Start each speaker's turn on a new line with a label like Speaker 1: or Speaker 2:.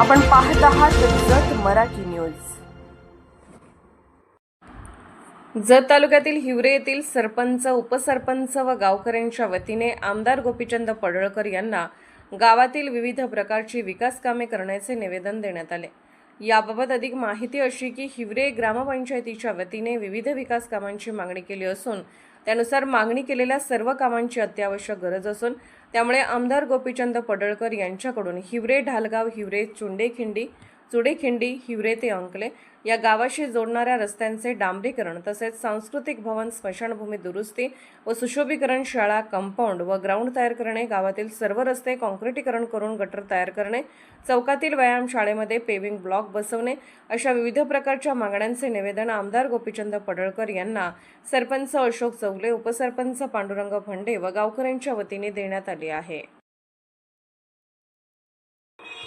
Speaker 1: आपण पाहत आहात जत मराठी न्यूज. जत तालुक्यातील हिवरे येथील सरपंच उपसरपंच व गावकऱ्यांच्या वतीने आमदार गोपीचंद पडळकर यांना गावातील विविध प्रकारची विकास कामे करण्याचे निवेदन देण्यात आले. याबाबत अधिक माहिती अशी की हिवरे ग्रामपंचायतीच्या वतीने विविध विकास कामांची मागणी केली असून त्यानुसार मागणी केलेल्या सर्व कामांची अत्यावश्यक गरज असून त्यामुळे आमदार गोपीचंद पडळकर यांच्याकडून हिवरे ढालगाव हिवरे चुंडेखिंडी चुडेखिंडी हिवरे ते अंकले या गावाशी जोडणाऱ्या रस्त्यांचे डांबरीकरण तसेच सांस्कृतिक भवन स्मशानभूमी दुरुस्ती व सुशोभीकरण शाळा कंपाऊंड व ग्राउंड तयार करणे गावातील सर्व रस्ते काँक्रिटीकरण करून गटर तयार करणे चौकातील व्यायाम शाळेमध्ये पेविंग ब्लॉक बसवणे अशा विविध प्रकारच्या मागण्यांचे निवेदन आमदार गोपीचंद पडळकर यांना सरपंच अशोक चौगले उपसरपंच पांडुरंग भंडे व गावकऱ्यांच्या वतीने देण्यात आले आहे.